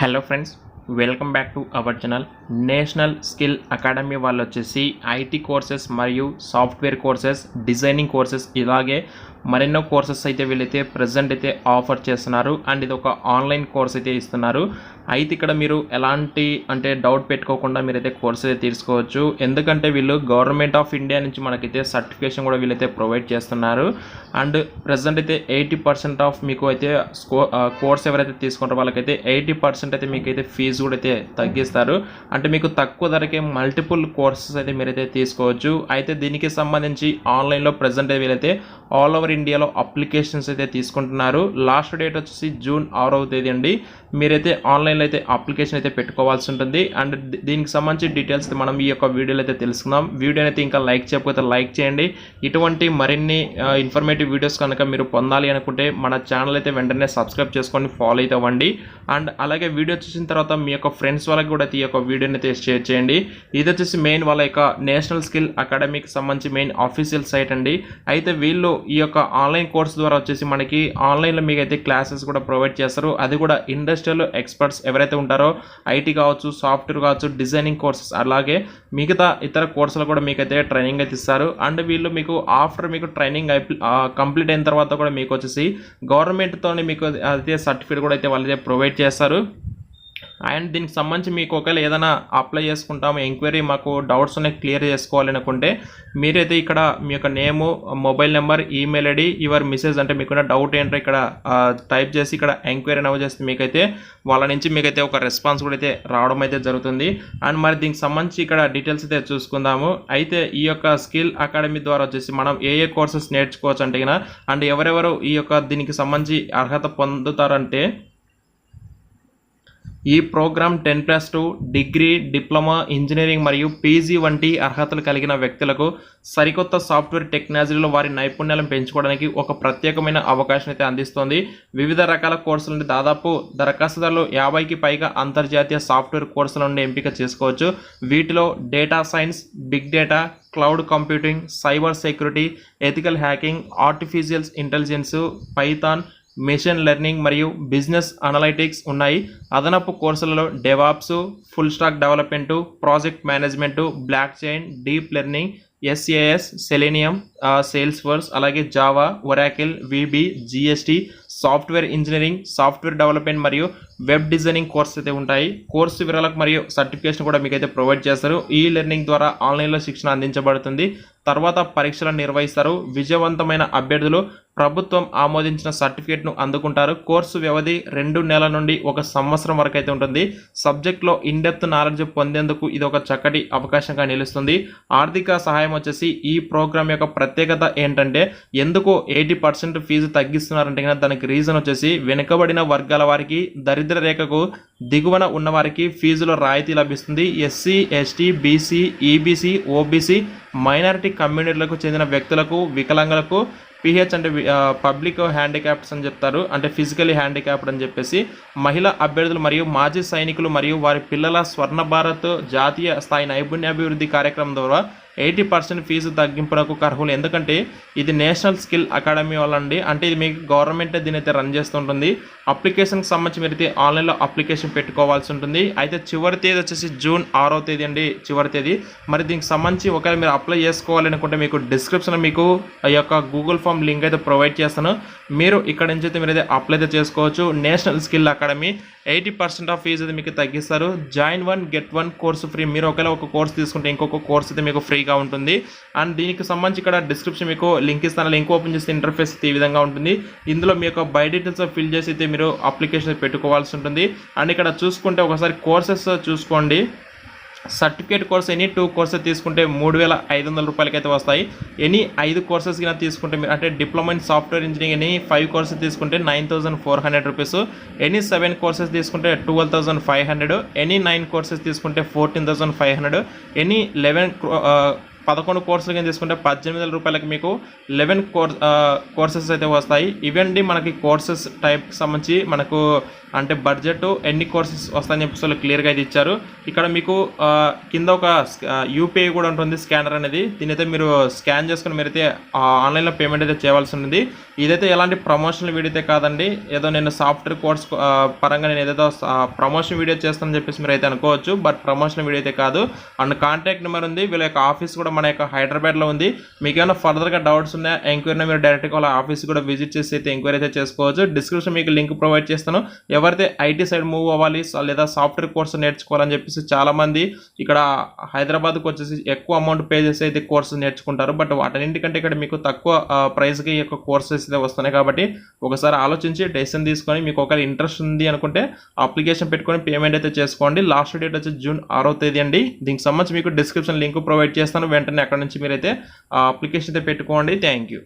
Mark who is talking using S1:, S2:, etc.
S1: Hello friends welcome back to our channel. National skill academy వాళ్ళు వచ్చేసి IT courses మరియు software courses designing courses ఇలాగే మరెన్నో courses అయితే వీళ్ళైతే ప్రజెంట్ అయితే ఆఫర్ చేస్తున్నారు. అండ్ ఇది ఒక ఆన్లైన్ కోర్స్ అయితే ఇస్తున్నారు. అయితే ఇక్కడ మీరు ఎలాంటి అంటే డౌట్ పెట్టుకోకుండా మీరైతే కోర్స్ అయితే తీసుకోవచ్చు. ఎందుకంటే వీళ్ళు గవర్నమెంట్ ఆఫ్ ఇండియా నుంచి మనకైతే సర్టిఫికేషన్ కూడా వీళ్ళైతే ప్రొవైడ్ చేస్తున్నారు. అండ్ ప్రజెంట్ అయితే ఎయిటీ పర్సెంట్ ఆఫ్ మీకు అయితే కోర్స్ ఎవరైతే తీసుకుంటారో వాళ్ళకైతే ఎయిటీ పర్సెంట్ అయితే మీకు అయితే ఫీజు కూడా అయితే తగ్గిస్తారు. అంటే మీకు తక్కువ ధరకే మల్టిపుల్ కోర్సెస్ అయితే మీరైతే తీసుకోవచ్చు. అయితే దీనికి సంబంధించి ఆన్లైన్లో ప్రజెంట్ వీలైతే వీళ్ళైతే ఆల్ ఓవర్ ఇండియాలో అప్లికేషన్స్ అయితే తీసుకుంటున్నారు. లాస్ట్ డేట్ వచ్చేసి జూన్ ఆరవ తేదీ అండి. మీరైతే ఆన్లైన్ ఆన్లైన్లో అయితే అప్లికేషన్ అయితే పెట్టుకోవాల్సి ఉంటుంది. అండ్ దీనికి సంబంధించి డీటెయిల్స్ మనం ఈ యొక్క వీడియోలో అయితే తెలుసుకుందాం. వీడియోని అయితే ఇంకా లైక్ చేయకపోతే లైక్ చేయండి. ఇటువంటి మరిన్ని ఇన్ఫర్మేటివ్ వీడియోస్ కనుక మీరు పొందాలి అనుకుంటే మన ఛానల్ అయితే వెంటనే సబ్స్క్రైబ్ చేసుకొని ఫాలో అయితే అవ్వండి. అండ్ అలాగే వీడియో చూసిన తర్వాత మీ యొక్క ఫ్రెండ్స్ వాళ్ళకి కూడా ఈ యొక్క వీడియోని అయితే షేర్ చేయండి. ఇది వచ్చేసి మెయిన్ వాళ్ళ యొక్క నేషనల్ స్కిల్ అకాడమీకి సంబంధించి మెయిన్ ఆఫీషియల్ సైట్ అండి. అయితే వీళ్ళు ఈ యొక్క ఆన్లైన్ కోర్స్ ద్వారా వచ్చేసి మనకి ఆన్లైన్లో మీకు అయితే క్లాసెస్ కూడా ప్రొవైడ్ చేస్తారు. అది కూడా ఇండస్ట్రియల్ ఎక్స్పర్ట్స్ ఎవరైతే ఉంటారో ఐటీ కావచ్చు సాఫ్ట్వేర్ కావచ్చు డిజైనింగ్ కోర్సెస్ అలాగే మిగతా ఇతర కోర్సులు కూడా మీకు అయితే ట్రైనింగ్ అయితే ఇస్తారు. అండ్ వీళ్ళు మీకు ఆఫ్టర్ మీకు ట్రైనింగ్ కంప్లీట్ అయిన తర్వాత కూడా మీకు వచ్చేసి గవర్నమెంట్తో మీకు అయితే సర్టిఫికేట్ కూడా అయితే వాళ్ళు ప్రొవైడ్ చేస్తారు. అండ్ దీనికి సంబంధించి మీకు ఒకవేళ ఏదైనా అప్లై చేసుకుంటాము ఎంక్వైరీ మాకు డౌట్స్ ఉన్నాయి క్లియర్ చేసుకోవాలి అనుకుంటే మీరైతే ఇక్కడ మీ యొక్క name mobile number email ID your message అంటే మీకున్న డౌట్ ఏంటో ఇక్కడ టైప్ చేసి ఇక్కడ ఎంక్వైరీ నవ్వు చేస్తే మీకైతే వాళ్ళ నుంచి మీకైతే ఒక రెస్పాన్స్ కూడా అయితే రావడం అయితే జరుగుతుంది. అండ్ మరి దీనికి సంబంధించి ఇక్కడ డీటెయిల్స్ అయితే చూసుకుందాము. అయితే ఈ యొక్క స్కిల్ అకాడమీ ద్వారా వచ్చేసి మనం ఏ ఏ కోర్సెస్ నేర్చుకోవచ్చు అంటే అండ్ ఎవరెవరు ఈ యొక్క దీనికి సంబంధించి అర్హత పొందుతారంటే ఈ program ten plus two degree diploma engineering మరియు పీజీ వంటి అర్హతలు కలిగిన వ్యక్తులకు సరికొత్త సాఫ్ట్వేర్ టెక్నాలజీలో వారి నైపుణ్యాలను పెంచుకోవడానికి ఒక ప్రత్యేకమైన అవకాశం అయితే అందిస్తోంది. వివిధ రకాల కోర్సుల నుండి దాదాపు దరఖాస్తుదారులు యాభైకి పైగా అంతర్జాతీయ సాఫ్ట్వేర్ కోర్సుల నుండి ఎంపిక చేసుకోవచ్చు. వీటిలో data science big data cloud computing cyber security ethical hacking artificial intelligence Python machine learning మరియు బిజినెస్ అనలైటిక్స్ ఉన్నాయి. అదనపు కోర్సులలో DevOps full stack development project management blockchain deep learning SAS Selenium Salesforce అలాగే Java Oracle VB GST software engineering software development మరియు web designing course అయితే ఉంటాయి. Course వివరాలకు మరియు సర్టిఫికేషన్ కూడా మీకైతే ప్రొవైడ్ చేస్తారు. ఈ లెర్నింగ్ ద్వారా ఆన్లైన్లో శిక్షణ అందించబడుతుంది. తర్వాత పరీక్షలు నిర్వహిస్తారు. విజయవంతమైన అభ్యర్థులు ప్రభుత్వం ఆమోదించిన సర్టిఫికేట్ను అందుకుంటారు. కోర్సు వ్యవధి రెండు నెలల నుండి ఒక సంవత్సరం వరకు అయితే ఉంటుంది. సబ్జెక్ట్లో ఇన్డెప్త్ నాలెడ్జ్ పొందేందుకు ఇది ఒక చక్కటి అవకాశంగా నిలుస్తుంది. ఆర్థిక సహాయం వచ్చేసి ఈ ప్రోగ్రామ్ యొక్క ప్రత్యేకత ఏంటంటే ఎందుకు ఎయిటీ పర్సెంట్ ఫీజు తగ్గిస్తున్నారంటే దానికి రీజన్ వచ్చేసి వెనుకబడిన వర్గాల వారికి దరిద్ర రేఖకు దిగువన ఉన్నవారికి ఫీజులో రాయితీ లభిస్తుంది. SC ST BC EBC OBC minority కమ్యూనిటీలకు చెందిన వ్యక్తులకు వికలాంగులకు పిహెచ్ అంటే పబ్లిక్ హ్యాండిక్యాప్ట్స్ అని చెప్తారు. అంటే ఫిజికలీ హ్యాండిక్యాప్డ్ అని చెప్పేసి మహిళా అభ్యర్థులు మరియు మాజీ సైనికులు మరియు వారి పిల్లల స్వర్ణ భారత్ జాతీయ స్థాయి నైపుణ్యాభివృద్ధి కార్యక్రమం ద్వారా ఎయిటీ పర్సెంట్ ఫీజు తగ్గింపునకు అర్హులు. ఎందుకంటే ఇది నేషనల్ స్కిల్ అకాడమీ వాళ్ళండి. అంటే ఇది మీకు గవర్నమెంట్ దీని అయితే రన్ చేస్తుంటుంది. అప్లికేషన్కి సంబంధించి మీరు అయితే ఆన్లైన్లో అప్లికేషన్ పెట్టుకోవాల్సి ఉంటుంది. అయితే చివరి తేదీ వచ్చేసి జూన్ ఆరో తేదీ అండి చివరి తేదీ. మరి దీనికి సంబంధించి ఒకవేళ మీరు అప్లై చేసుకోవాలి అనుకుంటే మీకు డిస్క్రిప్షన్ మీకు ఆ యొక్క గూగుల్ ఫామ్ లింక్ అయితే ప్రొవైడ్ చేస్తాను. మీరు ఇక్కడ నుంచి అయితే మీరు అయితే అప్లై అయితే చేసుకోవచ్చు. National skill academy eighty percent off fee అయితే మీకు తగ్గిస్తారు. Join one get one course free. మీరు ఒకవేళ ఒక కోర్స్ తీసుకుంటే ఇంకొక కోర్స్ అయితే మీకు ఫ్రీగా ఉంటుంది. అండ్ దీనికి సంబంధించి ఇక్కడ డిస్క్రిప్షన్ మీకు లింక్ ఇస్తాను. లింక్ ఓపెన్ చేస్తే ఇంటర్ఫేస్ ఈ విధంగా ఉంటుంది. ఇందులో మీ యొక్క బై డీటెయిల్స్ ఫిల్ చేసి అయితే మీరు అప్లికేషన్ పెట్టుకోవాల్సి ఉంటుంది. అండ్ ఇక్కడ చూసుకుంటే ఒకసారి కోర్సెస్ చూసుకోండి. Certificate course any two courses తీసుకుంటే మూడు వేల ఐదు వందల రూపాయలకి అయితే వస్తాయి. ఎనీ ఐదు కోర్సెస్ కింద తీసుకుంటే మీరు అంటే diploma in software engineering any five courses తీసుకుంటే nine thousand four hundred rupees. Any seven courses తీసుకుంటే twelve thousand five hundred. Any nine courses తీసుకుంటే fourteen thousand five hundred. Any eleven పదకొండు కోర్సులు కింద తీసుకుంటే పద్దెనిమిది వేల రూపాయలకి మీకు లెవెన్ కోర్స్ కోర్సెస్ అయితే వస్తాయి. ఇవండి మనకి కోర్సెస్ టైప్కి సంబంధించి మనకు అంటే బడ్జెట్ ఎన్ని కోర్సెస్ వస్తాయని చెప్పేసి వాళ్ళు క్లియర్గా అయితే ఇచ్చారు. ఇక్కడ మీకు కింద ఒక యూపీఐ కూడా ఉంటుంది స్కానర్ అనేది. దీని అయితే మీరు స్కాన్ చేసుకుని మీరైతే ఆన్లైన్లో పేమెంట్ అయితే చేయవలసి ఉంది ఇదైతే ఎలాంటి ప్రమోషనల్ వీడియో అయితే కాదండి. ఏదో నేను సాఫ్ట్వేర్ కోర్స్ పరంగా నేను ఏదైతే ప్రమోషన్ వీడియో చేస్తానని చెప్పేసి మీరు అయితే అనుకోవచ్చు. బట్ ప్రమోషన్ వీడియో అయితే కాదు. అండ్ కాంటాక్ట్ నెంబర్ ఉంది. వీళ్ళ యొక్క ఆఫీస్ కూడా మన యొక్క హైదరాబాద్లో ఉంది. మీకు ఏమైనా ఫర్దర్గా డౌట్స్ ఉన్నాయా ఎంక్వైరీ మీరు డైరెక్ట్గా వాళ్ళ ఆఫీస్ కూడా విజిట్ చేసి అయితే ఎంక్వైరీ అయితే చేసుకోవచ్చు. డిస్క్రిప్షన్ మీకు లింక్ ప్రొవైడ్ చేస్తాను. ఎవరైతే ఐటీ సైడ్ మూవ్ అవ్వాలి లేదా సాఫ్ట్వేర్ కోర్స్ నేర్చుకోవాలని చెప్పేసి చాలా మంది ఇక్కడ హైదరాబాద్కి వచ్చేసి ఎక్కువ అమౌంట్ పే చేసి అయితే కోర్సు నేర్చుకుంటారు. బట్ వాటన్నింటికంటే ఇక్కడ మీకు తక్కువ ప్రైస్కి యొక్క కోర్సెస్ అయితే వస్తున్నాయి కాబట్టి ఒకసారి ఆలోచించి డెసిషన్ తీసుకొని మీకు ఒకవేళ ఇంట్రెస్ట్ ఉంది అనుకుంటే అప్లికేషన్ పెట్టుకొని పేమెంట్ అయితే చేసుకోండి. లాస్ట్ డేట్ వచ్చి జూన్ ఆరో తేదీ అండి. దీనికి సంబంధించి మీకు డిస్క్రిప్షన్ లింక్ ప్రొవైడ్ చేస్తాను. వెంటనే అక్కడ నుంచి మీరైతే అప్లికేషన్ అయితే పెట్టుకోండి థ్యాంక్ యూ